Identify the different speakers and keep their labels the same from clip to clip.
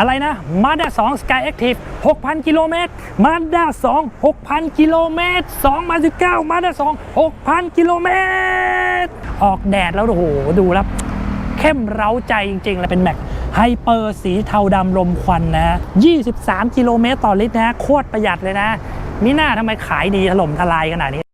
Speaker 1: อะไรนะมาด้า2 Sky Active 6,000 กิโลเมตรมาด้า2 6,000 กิโลเมตร2มา19มาด้า2 6,000 กิโลเมตร ออกแดดแล้วโอ้โห ดูแล้วเข้มเร้าใจจริงๆเลยเป็นแม็กไฮเปอร์สีเทาดำลมควันนะ 23 กิโลเมตรต่อลิตรนะ โคตรประหยัดเลยนะมิน่าทำไมขายดีถล่มทลายขนาดนี้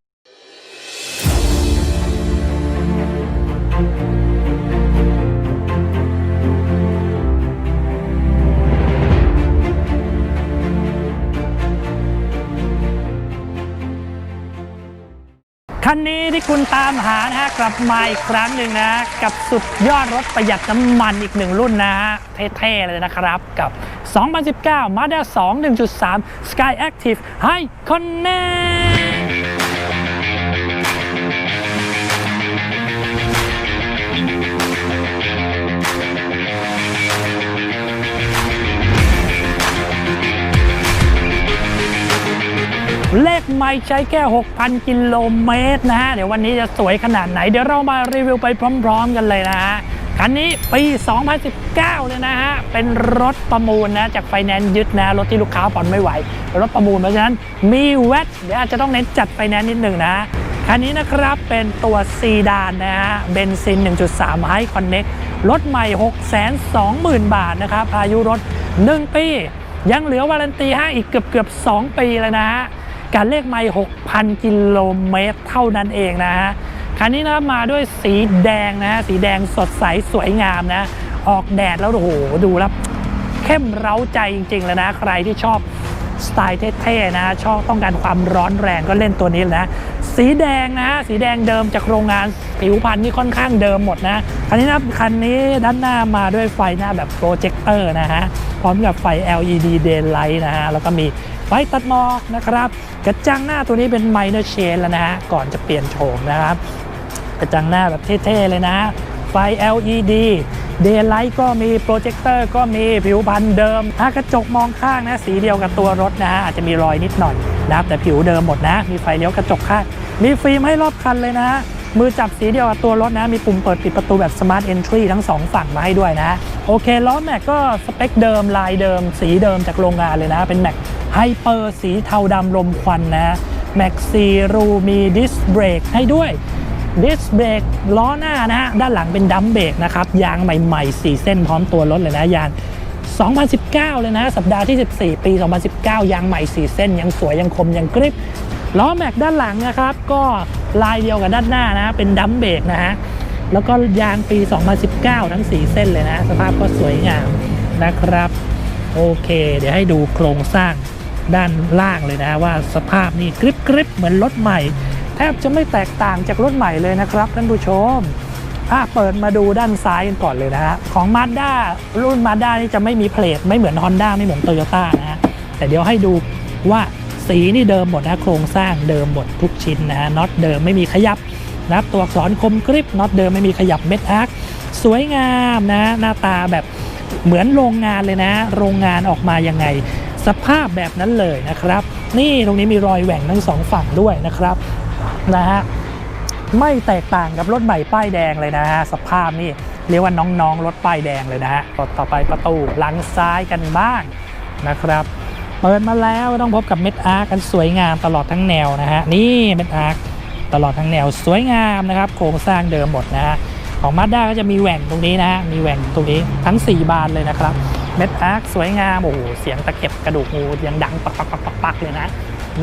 Speaker 1: คันนี้ที่คุณตามหานะฮะกลับมาอีกครั้งหนึ่งนะกับสุดยอดรถประหยัดน้ำมันอีกหนึ่งรุ่นนะฮะเท่ๆเลยนะครับกับ 2019 Mazda 2 1.3 Sky Active High Connect เลขไม่ใช้แค่ 6,000 กิโลเมตรนะฮะ เดี๋ยววันนี้จะสวยขนาดไหน เดี๋ยวเรามารีวิวไปพร้อม ๆ กันเลยนะฮะ คันนี้ปี 2019 เลยนะฮะ เป็นรถประมูลนะจากไฟแนนซ์ยึดนะ รถที่ลูกค้าผ่อนไม่ไหว รถประมูลเพราะฉะนั้นมีแวตเดี๋ยวอาจจะต้องเน้นจัดไฟแนนซ์นิดหนึ่งนะคันนี้นะครับเป็นตัวซีดานนะฮะเบนซิน 1.3 High Connect รถใหม่ 620,000 บาทนะครับอายุรถ 1 ปี ยังเหลือวารันตีให้อีกเกือบเกือบ 2 ปีเลยนะฮะ การเลขไม่6,000 กิโลเมตรเท่านั้นเองนะฮะคันนี้นะครับมาด้วยสีแดงนะฮะสีแดงสดใสสวยงามนะ ออกแดดแล้วโอ้โหดูแล้วเข้มเร้าใจจริงๆเลยนะใครที่ชอบสไตล์เท่ๆนะชอบต้องการความร้อนแรงก็เล่นตัวนี้นะ สีแดงนะ สีแดงเดิมจากโรงงานผิวพันธุ์นี่ค่อนข้างเดิมหมดนะคันนี้นะคันนี้ด้านหน้ามาด้วยไฟหน้าแบบโปรเจคเตอร์นะฮะพร้อมกับไฟ LED daylight นะฮะแล้วก็มีไฟตัดหมอกนะครับกระจังหน้าตัวนี้เป็น minor change แล้วนะฮะก่อนจะเปลี่ยนโฉมนะครับ กระจังหน้าแบบเท่ๆเลยนะไฟ LED Daylight ก็มีโปรเจคเตอร์ก็มีผิวพันธุ์เดิมถ้ากระจกมองข้างนะ สีเดียวกับตัวรถนะฮะอาจจะมีรอยนิดหน่อยนะครับแต่ผิวเดิมหมดนะ มีไฟเลี้ยวกระจกข้าง มีฟิล์มให้รอบคันเลยนะ มือจับสีเดียวกับตัวรถนะ มีปุ่มเปิดปิดประตูแบบ Smart Entry ทั้งสองฝั่งมาให้ด้วยนะ โอเคล้อแม็กก็สเปคเดิมลายเดิม สีเดิมจากโรงงานเลยนะ เป็นแม็กไฮเปอร์สีเทาดำลมควันนะแม็กซีรูมีดิสเบรกให้ด้วยดิสเบรกล้อหน้านะฮะด้านหลังเป็นดัมเบรกนะครับยางใหม่ๆ 4 เส้นพร้อมตัวรถเลยนะยาง 2019 เลยนะ สัปดาห์ที่ 14 ปี 2019 ยางใหม่ 4 เส้นยังสวยยังคมยังกริบ ล้อแม็กด้านหลังนะครับ ก็ลายเดียวกับด้านหน้านะเป็นดัมเบรกนะฮะแล้วก็ยางปี 2019 ทั้ง 4 เส้นเลยนะ สภาพก็สวยงามนะครับ โอเค เดี๋ยวให้ดูโครงสร้างด้านล่างเลยนะว่าสภาพนี่กริบกริบเหมือนรถใหม่ แทบจะไม่แตกต่างจากรถใหม่เลยนะครับท่านผู้ชมอะเปิดมาดูด้านซ้ายกันก่อนเลยนะฮะของ Mazda รุ่น Mazda นี่จะไม่มีเพลทไม่เหมือน Honda ไม่เหมือน Toyota นะฮะแต่เดี๋ยวให้ดูว่า สีนี่เดิมหมดนะโครงสร้างเดิมหมดทุกชิ้นนะฮะน็อตเดิมไม่มีขยับนะตัวอักษรคมกริบน็อตเดิมไม่มีขยับเม็ดอาร์คสวยงามนะหน้าตาแบบเหมือนโรงงานเลยนะ โรงงานออกมายังไง สภาพแบบนั้นเลยนะครับ นี่ตรงนี้มีรอยแหว่งทั้งสองฝั่งด้วยนะครับนะฮะไม่แตกต่างกับรถใหม่ป้ายแดงเลยนะฮะสภาพนี่เรียกว่าน้องๆรถป้ายแดงเลยนะฮะต่อไปประตูหลังซ้ายกันบ้างนะครับ เปิดมาแล้วต้องพบกับเม็ดอาร์กันสวยงามตลอดทั้งแนวนะฮะนี่เม็ดอาร์คตลอดทั้งแนวสวยงามนะครับโครงสร้างเดิมหมดนะฮะของมาด้าก็จะมีแหว่งตรงนี้นะฮะมีแหว่งตรงนี้ทั้ง 4 บานเลยนะครับเม็ดอาร์คสวยงามโอ้โหเสียงตะเข็บกระดูกงูยังดังปักปักปักปักปักเลยนะ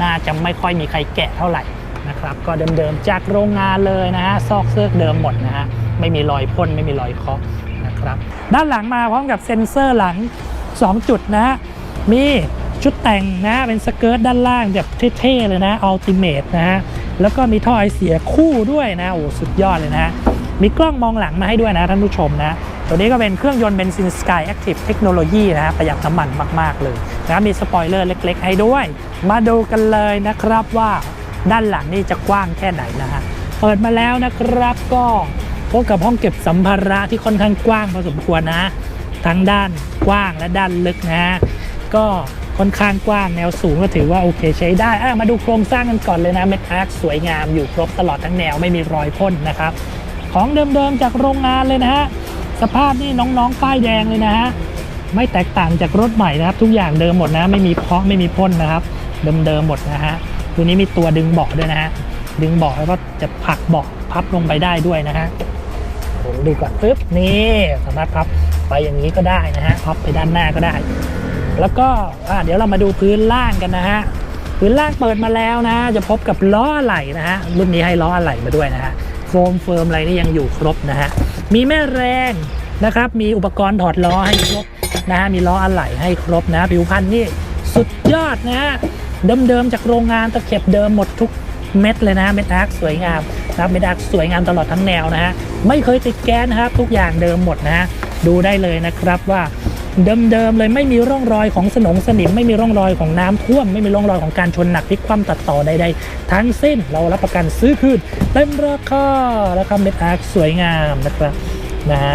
Speaker 1: น่าจะไม่ค่อยมีใครแกะเท่าไหร่นะครับก็เดิมๆจากโรงงานเลยนะฮะซอกเซิร์กเดิมหมดนะฮะไม่มีรอยพ่นไม่มีรอยเคาะนะครับด้านหลังมาพร้อมกับเซ็นเซอร์หลัง 2 จุดนะฮะมี ชุดแต่งนะเป็นสเกิร์ตด้านล่างแบบเท่ๆเลยนะอัลติเมทนะฮะแล้วก็มีท่อไอเสียคู่ด้วยนะโอ้สุดยอดเลยนะฮะมีกล้องมองหลังมาให้ด้วยนะท่านผู้ชมนะ ตัวนี้ก็เป็นเครื่องยนต์เบนซิน Sky Active Technology นะฮะประหยัดน้ำมันมาก ๆ เลยนะมีสปอยเลอร์เล็ก ๆ ให้ด้วย มาดูกันเลยนะครับว่าด้านหลังนี่จะกว้างแค่ไหนนะฮะเปิดมาแล้วนะครับก็พบกับห้องเก็บสัมภาระที่ค่อนข้างกว้างพอสมควรนะ ทั้งด้านกว้างและด้านลึกนะฮะก็ ค่อนข้างกว้างแนวสูงก็ถือว่าโอเคใช้ได้มาดูโครงสร้างกันก่อนเลยนะเม็ดอาร์สวยงามอยู่ครบตลอดทั้งแนวไม่มีรอยพ่นนะครับ ของเดิมๆจากโรงงานเลยนะฮะสภาพนี่น้องๆป้ายแดงเลยนะฮะไม่แตกต่างจากรถใหม่นะครับ ทุกอย่างเดิมหมดนะไม่มีเพาะไม่มีพ่นนะครับ เดิมๆหมดนะฮะตัวนี้มีตัวดึงเบาะด้วยนะฮะดึงเบาะแล้วก็จะผลักเบาะพับลงไปได้ด้วยนะฮะผมดูก่อนปึ๊บนี่สามารถพับไปอย่างนี้ก็ได้นะฮะพับไปด้านหน้าก็ได้ แล้วก็เดี๋ยวเรามาดูพื้นล่างกันนะฮะพื้นล่างเปิดมาแล้วนะ จะพบกับล้ออะไหล่นะฮะรุ่นนี้ให้ล้ออะไหล่มาด้วยนะฮะโฟมเฟิร์มอะไรนี่ยังอยู่ครบนะฮะมีแม่แรงนะครับ มีอุปกรณ์ถอดล้อให้ครบนะฮะมีล้ออะไหล่ให้ครบนะผิวพรรณนี่สุดยอดนะฮะเดิมๆจากโรงงานตะเข็บเดิมหมดทุกเม็ดเลยนะเม็ดอาร์คสวยงามนะครับเม็ดอาร์คสวยงามตลอดทั้งแนวนะฮะไม่เคยติดแก๊สนะครับ ทุกอย่างเดิมหมดนะฮะดูได้เลยนะครับว่า เดิมๆเลยไม่มีร่องรอยของสนงสนิม ไม่มีร่องรอยของน้ำท่วม ไม่มีร่องรอยของการชนหนักพลิกคว่ำตัดต่อใดๆ ทั้งสิ้นเรารับประกันซื้อคืนเต็มราคาแล้วครับเม็ดอาร์คสวยงามนะครับนะฮะ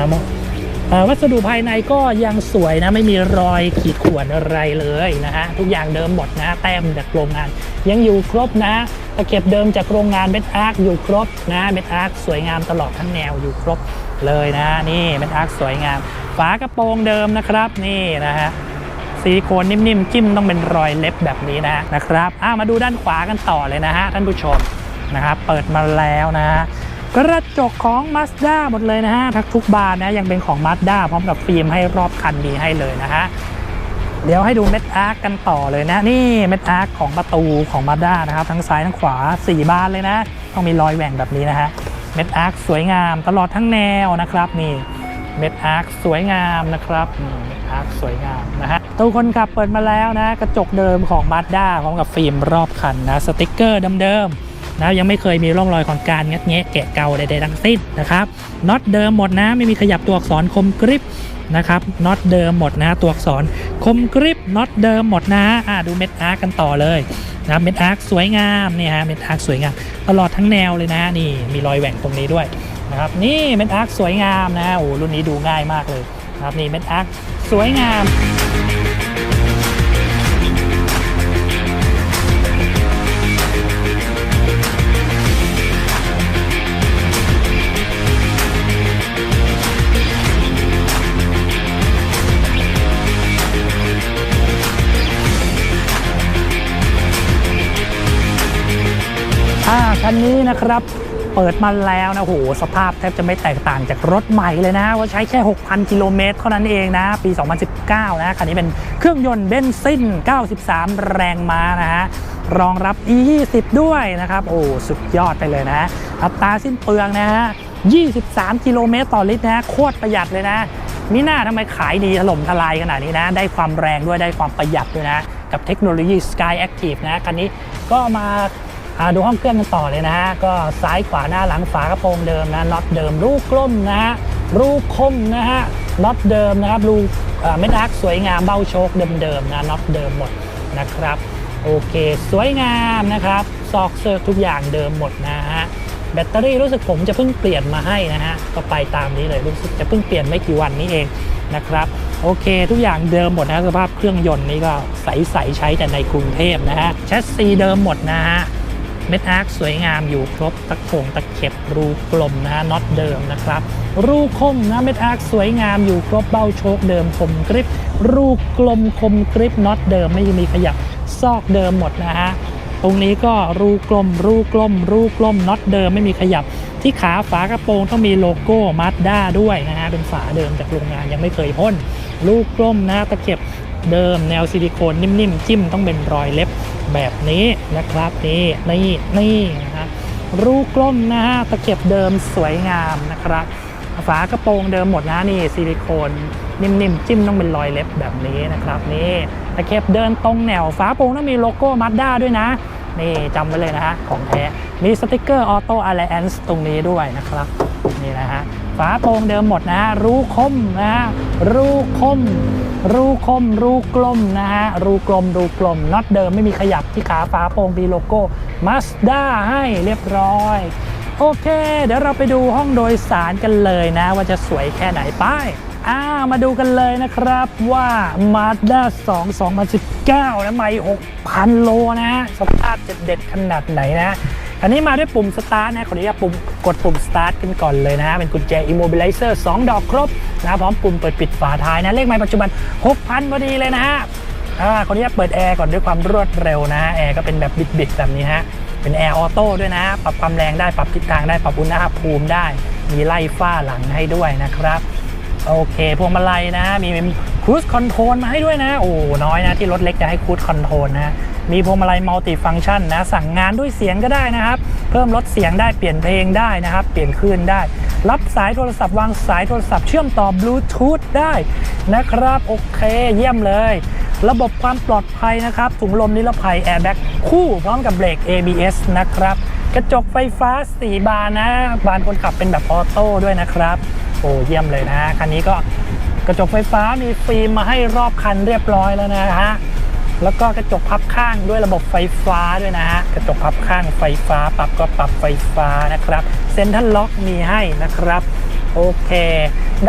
Speaker 1: วัสดุภายในก็ยังสวยนะ ไม่มีรอยขีดข่วนอะไรเลยนะฮะทุกอย่างเดิมหมดนะแต้มจากโรงงาน ยังอยู่ครบนะตะเข็บเดิมจากโรงงานเม็ดอาร์คอยู่ครบนะเม็ดอาร์คสวยงามตลอดทั้งแนวอยู่ครบเลยนะนี่เม็ดอาร์คสวยงาม ฝากระโปรงเดิมนะครับนี่นะฮะซิลิโคนนิ่มๆจิ้มต้องเป็นรอยเล็บแบบนี้นะนะครับอ่ามาดูด้านขวากันต่อเลยนะฮะท่านผู้ชมนะครับเปิดมาแล้วนะฮะกระจกของ Mazda หมดเลยนะฮะทักทุกบานนะยังเป็นของ Mazda พร้อมกับฟิล์มให้รอบคันดีให้เลยนะฮะเดี๋ยวให้ดูเม็ดอาร์กันต่อเลยนะ นี่เม็ดอาร์คของประตูของมาด้านะครับ ทั้งซ้ายทั้งขวา 4 บานเลยนะ ต้องมีรอยแหว่งแบบนี้นะฮะเม็ดอาร์คสวยงามตลอดทั้งแนวนะครับนี่ เม็ดอาร์คสวยงามนะครับเม็ดอาร์คสวยงามนะฮะตู้คนขับเปิดมาแล้วนะ กระจกเดิมของมาด้าพร้อมกับฟิล์มรอบคันนะ สติกเกอร์เดิมๆนะยังไม่เคยมีร่องรอยของการงัดแงะแกะเกาใดๆทั้งสิ้นนะครับน็อตเดิมหมดนะ ไม่มีขยับตัวอักษรคมกริบนะครับน็อตเดิมหมดนะตัวอักษรคมกริบน็อตเดิมหมดนะอะดูเม็ดอาร์คกันต่อเลยนะเม็ดอาร์คสวยงามเนี่ยฮะเม็ดอาร์คสวยงาม ตลอดทั้งแนวเลยนะนี่มีรอยแหว่งตรงนี้ด้วย นะครับนี่เม็ดอาร์คสวยงามนะฮะโอ้รุ่นนี้ดูง่ายมากเลยนะครับนี่เม็ดอาร์คสวยงามอ่าคันนี้นะครับ เปิดมาแล้วนะโหสภาพแทบจะไม่แตกต่างจากรถใหม่เลยนะ ว่าใช้แค่ 6,000 กิโลเมตรเท่านั้นเองนะ ปี 2019 นะคันนี้เป็นเครื่องยนต์เบนซิน 93 แรงม้านะฮะรองรับ E20 ด้วยนะครับ โอ้ สุดยอดไปเลยนะ อัตราสิ้นเปลืองนะฮะ 23 กิโลเมตรต่อลิตรนะ โคตรประหยัดเลยนะ มิน่าทำไมขายดีถล่มทลายขนาดนี้นะ ได้ความแรงด้วย ได้ความประหยัดด้วยนะ กับเทคโนโลยี Sky Active นะ คันนี้ก็มาอ่า ดูห้องเครื่องกันต่อเลยนะฮะ ก็ซ้ายขวาหน้าหลังฝากระโปรงเดิมนะน็อตเดิมรูกล้มนะฮะรูคมนะฮะน็อตเดิมนะครับรูเม็ดอาร์สวยงามเบ้าโชคเดิมๆนะน็อตเดิมหมดนะครับโอเค สวยงามนะครับซอกเซิร์ฟทุกอย่างเดิมหมดนะฮะแบตเตอรี่รู้สึกผมจะเพิ่งเปลี่ยนมาให้นะฮะก็ไปตามนี้เลยรู้สึกจะเพิ่งเปลี่ยนไม่กี่วันนี้เองนะครับโอเค ทุกอย่างเดิมหมดนะสภาพเครื่องยนต์นี่ก็ใสๆใช้แต่ในกรุงเทพนะฮะแชสซีเดิมหมดนะฮะ เม็ดอาร์คสวยงามอยู่ครบตะโขงตะเข็บรูกลมนะฮะน็อตเดิมนะครับ รูคมนะเม็ดอาร์คสวยงามอยู่ครบเบ้าโชคเดิมคมกริบรูกลมคมกริบน็อตเดิมไม่มีขยับซอกเดิมหมดนะฮะตรงนี้ก็รูกลม รูกลม รูกลมน็อตเดิมไม่มีขยับ ที่ขาฝากระโปรงต้องมีโลโก้มาสด้าด้วยนะฮะเป็นฝาเดิมจากโรงงานยังไม่เคยพ่น รูกลมนะตะเข็บ เดิมแนวซิลิโคนนิ่มๆ จิ้มต้องเป็นรอยเล็บแบบนี้นะครับนี่นี่นี่นะฮะรูกล้มนะฮะตะเข็บเดิมสวยงามนะครับฝากระโปรงเดิมหมดนะนี่ซิลิโคนนิ่มๆ จิ้มต้องเป็นรอยเล็บแบบนี้นะครับนี่ตะเข็บเดินตรงแนวฝาโปรงต้องมีโลโก้มาด้าด้วยนะ นี่จำไว้เลยนะฮะของแท้มีสติกเกอร์ออโต้อะไลแอนซ์ตรงนี้ด้วยนะครับนี่นะฮะ ฝาโปรงเดิมหมดนะฮะรูคมนะฮะรูคม รูคม รูกลมนะฮะรูกลมรูกลมน็อตเดิมไม่มีขยับที่ขาฝาโปร่งมีโลโก้ Mazda ให้เรียบร้อย โอเค เดี๋ยวเราไปดูห้องโดยสารกันเลยนะ ว่าจะสวยแค่ไหนไป้ายอ่ามาดูกันเลยนะครับว่า Mazda 2 2019 นะไม่6,000 โลนะฮะสภาพจะเด็ดขนาดไหนนะ อันนี้มาด้วยปุ่มสตาร์ทนะขออนุญาตปุ่มกดปุ่มสตาร์ทกันก่อนเลยนะ เป็นกุญแจ Immobilizer 2ดอกครบนะพร้อมปุ่มเปิดปิดฝาท้ายนะ เลขไม้ปัจจุบัน 6,000พอดีเลยนะฮะอ่าขออนุญาตเปิดแอร์ก่อนด้วยความรวดเร็วนะแอร์ก็เป็นแบบบิดๆแบบนี้ฮะเป็นแอร์ออโต้ด้วยนะ ปรับความแรงได้ปรับทิศทางได้ปรับอุณหภูมิได้ มีไล่ฝ้าหลังให้ด้วยนะครับโอเค พวงมาลัยนะ มีครู i คอนโทรลมาให้ด้วยนะ โอ้ น้อยนะ ที่รถเล็กจะให้ครู i คอนโทรลนะ มีพวงมาลัยมัลติฟัง c t ชันนะสั่งงานด้วยเสียงก็ได้นะครับ เพิ่มลดเสียงได้เปลี่ยนเพลงได้นะครับ เปลี่ยนคลื่นได้ รับสายโทรศัพท์วางสายโทรศัพท์เชื่อมต่อบลูทูธได้นะครับโอเคเยี่ยมเลย ระบบความปลอดภัยนะครับถุงลมนิรภัยแอร์แบ็กคู่พร้อมกับเบรก ABS นะครับกระจกไฟฟ้า 4 บานนะ บานคนขับเป็นแบบออโต้ด้วยนะครับ โอ้เยี่ยมเลยนะ คันนี้ก็กระจกไฟฟ้ามีฟิล์มมาให้รอบคันเรียบร้อยแล้วนะฮะ แล้วก็กระจกพับข้างด้วยระบบไฟฟ้าด้วยนะฮะกระจกพับข้างไฟฟ้า ปรับก็ปรับไฟฟ้านะครับเซ็นทรัลล็อกมีให้นะครับโอเค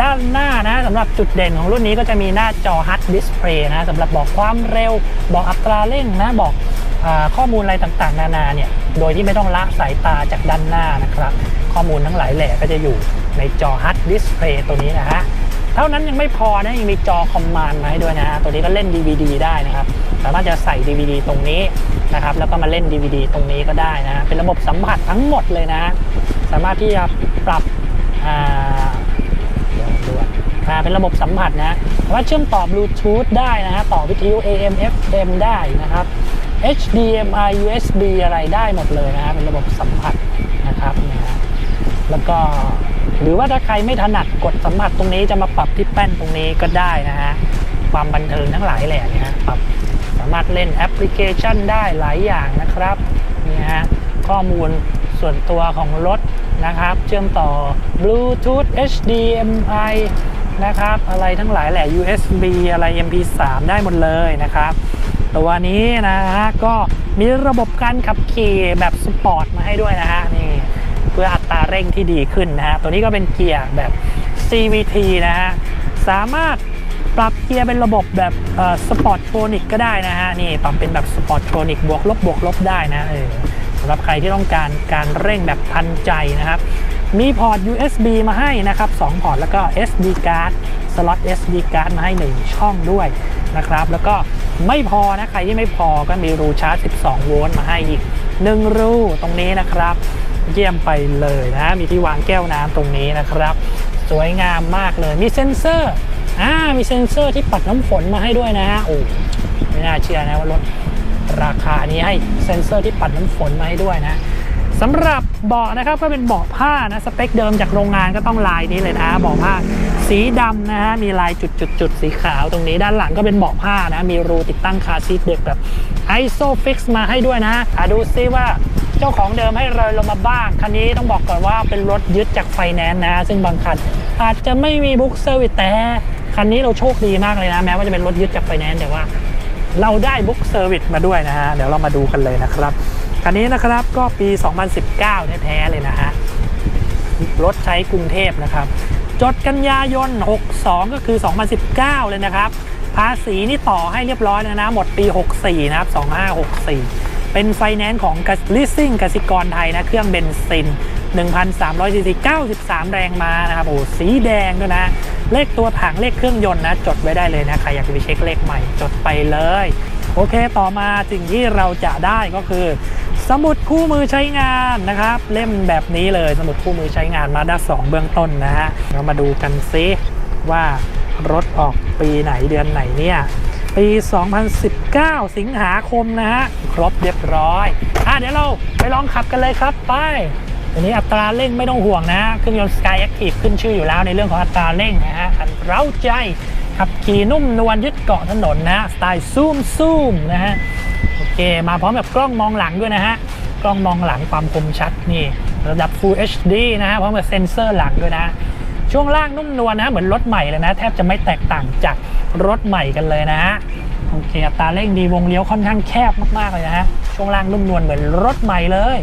Speaker 1: ด้านหน้านะสำหรับจุดเด่นของรุ่นนี้ก็จะมีหน้าจอ HUD Display นะสำหรับบอกความเร็ว บอกอัตราเร่งนะบอกอข้อมูลอะไรต่างๆ นานาเนี่ยโดยที่ไม่ต้องละสายตาจากด้านหน้านะครับ ข้อมูลทั้งหลายแหล่ก็จะอยู่ในจอ HUD Display ตัวนี้นะฮะ เท่านั้นยังไม่พอนะยังมีจอคอมมานด์มาให้ด้วยนะฮะตัวนี้ก็เล่น DVD ได้นะครับ สามารถจะใส่ DVD ตรงนี้นะครับ แล้วก็มาเล่น DVD ตรงนี้ก็ได้นะฮะเป็นระบบสัมผัสทั้งหมดเลยนะ สามารถที่จะปรับอ่าเดี๋ยวดูอ่าเป็นระบบสัมผัสนะสามารถเชื่อมต่อบลูทูธได้นะฮะต่อวิทยุ AM FM ได้นะครับ HDMI USB อะไรได้หมดเลยนะฮะเป็นระบบสัมผัสนะครับนะฮะแล้วก็ หรือว่าถ้าใครไม่ถนัดกดสัมผัสตรงนี้จะมาปรับที่แป้นตรงนี้ก็ได้นะฮะความบันเทิงทั้งหลายแหล่นี่ฮะปรับสามารถเล่นแอปพลิเคชันได้หลายอย่างนะครับนี่ฮะข้อมูลส่วนตัวของรถนะครับ เชื่อมต่อ Bluetooth HDMI นะครับ อะไรทั้งหลายแหละ USB อะไร MP3 ได้หมดเลยนะครับตัวนี้นะฮะก็มีระบบการขับขี่แบบสปอร์ตมาให้ด้วยนะฮะ เพื่ออัตราเร่งที่ดีขึ้นนะฮะ ตัวนี้ก็เป็นเกียร์แบบ CVT นะฮะ สามารถปรับเกียร์เป็นระบบแบบสปอร์ตโทนิกก็ได้นะฮะ นี่ปรับเป็นแบบสปอร์ตโทนิกบวกลบบวกลบได้นะเออสำหรับใครที่ต้องการการเร่งแบบทันใจนะครับ มีพอร์ต USB มาให้นะครับ 2 พอร์ตแล้วก็ SD card สล็อต SD card มาให้ 1 ช่องด้วยนะครับ แล้วก็ไม่พอนะ ใครที่ไม่พอก็มีรูชาร์จ 12 โวลต์มาให้อีก 1 รูตรงนี้นะครับ เยี่ยมไปเลยนะ มีที่วางแก้วน้ำตรงนี้นะครับ สวยงามมากเลย มีเซ็นเซอร์ อ่า มีเซ็นเซอร์ที่ปัดน้ำฝนมาให้ด้วยนะฮะ โอ้ ไม่น่าเชื่อนะว่ารถราคานี้ให้เซ็นเซอร์ที่ปัดน้ำฝนมาให้ด้วยนะสำหรับเบาะนะครับก็เป็นเบาะผ้านะสเปคเดิมจากโรงงานก็ต้องลายนี้เลยนะเบาะผ้าสีดำนะฮะมีลายจุดจุสีขาวตรงนี้ด้านหลังก็เป็นเบาะผ้านะมีรูติดตั้งคาซีทเด็กแบบ ISOFIX มาให้ด้วยนะะดูซิว่า เจ้าของเดิมให้เลยลงมาบ้าง คันนี้ต้องบอกก่อนว่าเป็นรถยึดจากไฟแนนซ์นะ ซึ่งบางคันอาจจะไม่มีบุ๊กเซอร์วิสแต่ คันนี้เราโชคดีมากเลยนะ แม้ว่าจะเป็นรถยึดจากไฟแนนซ์แต่ว่า เราได้บุ๊กเซอร์วิสมาด้วยนะฮะ เดี๋ยวเรามาดูกันเลยนะครับ คันนี้นะครับก็ปี 2019 แท้ๆเลยนะฮะ รถใช้กรุงเทพนะครับ จดกันยายน 62 ก็คือ 2019 เลยนะครับ ภาษีนี่ต่อให้เรียบร้อยแล้วนะ หมดปี 64 นะครับ 2564 เป็นไฟแนนซ์ของ leasing กสิกรไทยนะ เครื่องเบนซิน 1,300ซีซี93 แรงม้านะครับ โอ้สีแดงด้วยนะ เลขตัวถังเลขเครื่องยนต์นะ จดไว้ได้เลยนะ ใครอยากจะไปเช็คเลขใหม่จดไปเลย โอเคต่อมาสิ่งที่เราจะได้ก็คือ สมุดคู่มือใช้งานนะครับ เล่มแบบนี้เลยสมุดคู่มือใช้งานมาด้าสองเบื้องต้นนะฮะเรามาดูกันซิว่ารถออกปีไหนเดือนไหนเนี่ย ปี 2019 สิงหาคมนะฮะ ครบเรียบร้อย อะเดี๋ยวเราไปลองขับกันเลยครับไปอันนี้อัตราเร่งไม่ต้องห่วงนะฮะเครื่องยนต์ Sky Active ขึ้นชื่ออยู่แล้วในเรื่องของอัตราเร่งนะฮะอันเร้าใจ ขับขี่นุ่มนวลยึดเกาะถนนนะฮะสไตล์ซูมซูมนะฮะ โอเค มาพร้อมกับกล้องมองหลังด้วยนะฮะ กล้องมองหลังความคมชัดนี่ ระดับ Full HD นะฮะ พร้อมกับเซ็นเซอร์หลังด้วยนะ ช่วงล่างนุ่มนวลนะ เหมือนรถใหม่เลยนะ แทบจะไม่แตกต่างจากรถใหม่กันเลยนะฮะโอเคอัตราเร่งดีวงเลี้ยวค่อนข้างแคบมากๆเลยนะฮะช่วงล่างนุ่มนวลเหมือนรถใหม่เลย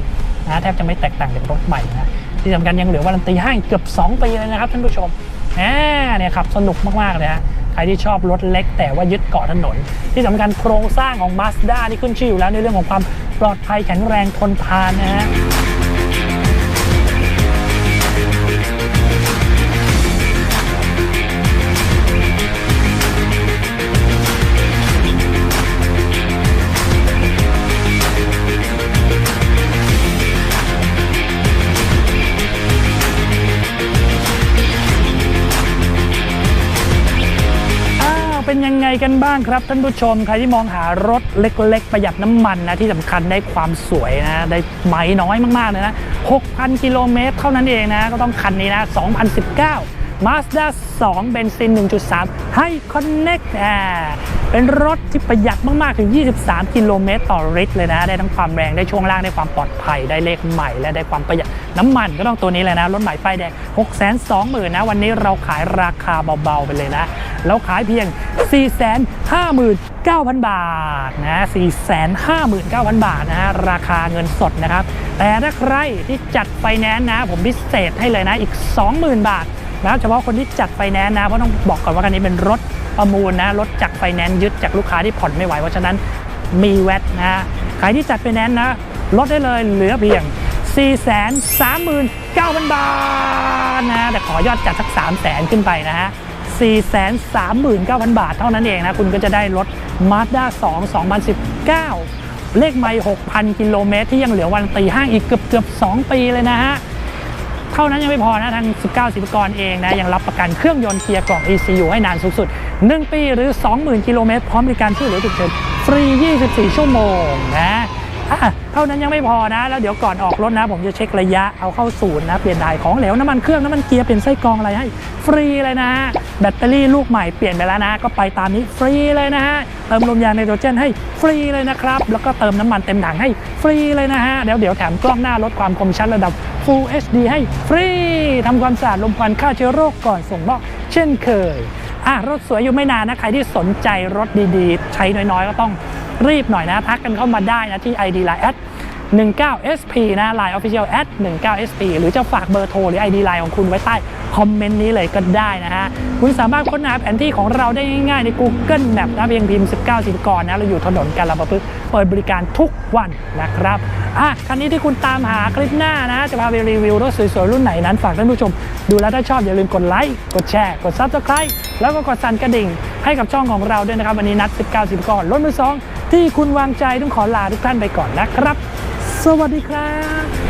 Speaker 1: นะแทบจะไม่แตกต่างจากรถใหม่นะที่สำคัญยังเหลือวารันตีให้เกือบ 2 ปีเลยนะครับท่านผู้ชมแหมเนี่ยขับสนุกมากๆเลยฮะใครที่ชอบรถเล็กแต่ว่ายึดเกาะถนน ที่สำคัญโครงสร้างของ Mazda นี่ขึ้นชื่ออยู่แล้วในเรื่องของความปลอดภัยแข็งแรงทนทานนะฮะ เป็นยังไงกันบ้างครับท่านผู้ชมใครที่มองหารถเล็กๆ ประหยัดน้ำมันนะที่สำคัญได้ความสวยนะ ได้ไม้น้อยมากๆเลยนะ 6,000 กิโลเมตรเท่านั้นเองนะ ก็ต้องคันนี้นะ 2019 Mazda 2 เบนซิน 1.3 ให้ Connect อ่าเป็นรถที่ประหยัดมาก ๆ ถึง 23 กิโลเมตรต่อลิตรเลยนะ ได้ทั้งความแรง ได้ช่วงล่าง ได้ความปลอดภัย ได้เลขใหม่ และได้ความประหยัด น้ำมันก็ต้องตัวนี้เลยนะ รถใหม่ป้ายแดง 620,000 นะ วันนี้เราขายราคาเบา ๆ ไปเลยนะ เราขายเพียง 459,000 บาทนะ 459,000 บาทนะฮะราคาเงินสดนะครับ แต่ถ้าใครที่จัดไฟแนนซ์นะ ผมพิเศษให้เลยนะ อีก 20,000 บาท นะเฉพาะคนที่จัดไฟแนนซ์นะเพราะต้องบอกก่อนว่าคันนี้เป็นรถประมูลนะรถจากไฟแนนซ์ยึดจากลูกค้าที่ผ่อนไม่ไหวเพราะฉะนั้นมีแวตนะใครที่จัดไฟแนนซ์นะลดได้เลยเหลือเพียง 439,000 บาทนะแต่ขอยอดจัดสัก 300,000 ขึ้นไปนะฮะ439,000 บาทเท่านั้นเองนะ คุณก็จะได้รถ Mazda 2 2019 เลขไม่ 6,000 กิโลเมตรที่ยังเหลือวันตีห้างอีกเกือบเกือบ 2 ปีเลยนะฮะ ท่านั้นยังไม่พอนะทาง 19สิบกรเองนะยังรับประกันเครื่องยนต์เกียร์กล่อง ECU ให้นานสูงสุด 1 ปีหรือ 20,000 กิโลเมตรพร้อมบริการช่วยเหลือฉุกเฉินฟรี 24 ชั่วโมงนะอะ เท่านั้นยังไม่พอนะ แล้วเดี๋ยวก่อนออกรถนะ ผมจะเช็คระยะเอาเข้าศูนย์นะ เปลี่ยนถ่ายของเหลวน้ำมันเครื่องน้ำมันเกียร์เปลี่ยนไส้กรองอะไรให้ฟรีเลยนะ แบตเตอรี่ลูกใหม่เปลี่ยนไปแล้วนะ ก็ไปตามนี้ฟรีเลยนะฮะเติมลมยางไนโตรเจนให้ฟรีเลยนะครับ แล้วก็เติมน้ำมันเต็มถังให้ฟรีเลยนะฮะเดี๋ยวเดี๋ยวแถมกล้องหน้าลดความคมชัดระดับ Full HD ให้ฟรีทำความสะอาดลมควันฆ่าเชื้อโรคก่อนส่งมอบเช่นเคยอะรถสวยอยู่ไม่นานนะใครที่สนใจรถดีๆ ใช้น้อยๆ ก็ต้อง รีบหน่อยนะทักกันเข้ามาได้นะที่ ID Line แอด 19SP นะ Line Official at 19SP หรือจะฝากเบอร์โทรหรือ ID Line ของคุณไว้ใต้คอมเมนต์นี้เลยก็ได้นะฮะ คุณสามารถค้นหาแผนที่ของเราได้ง่ายๆใน Google Map นะเพียงพิมพ์ 19 สิบกรนะ เราอยู่ถนนกาลาปะพฤกเปิดบริการทุกวันนะครับ อะ คันนี้ที่คุณตามหาคลิปหน้านะ จะพาไปรีวิวรถสวยๆ รุ่นไหนนั้น ฝากท่านผู้ชม ดูแล้วถ้าชอบอย่าลืมกดไลค์ กดแชร์ กด Subscribe แล้วก็กดสั่นกระดิ่ง ให้กับช่องของเราด้วยนะครับ วันนี้นัด 19 สิบกรรถมือสอง ที่คุณวางใจต้องขอลาทุกท่านไปก่อนนะครับ สวัสดีครับ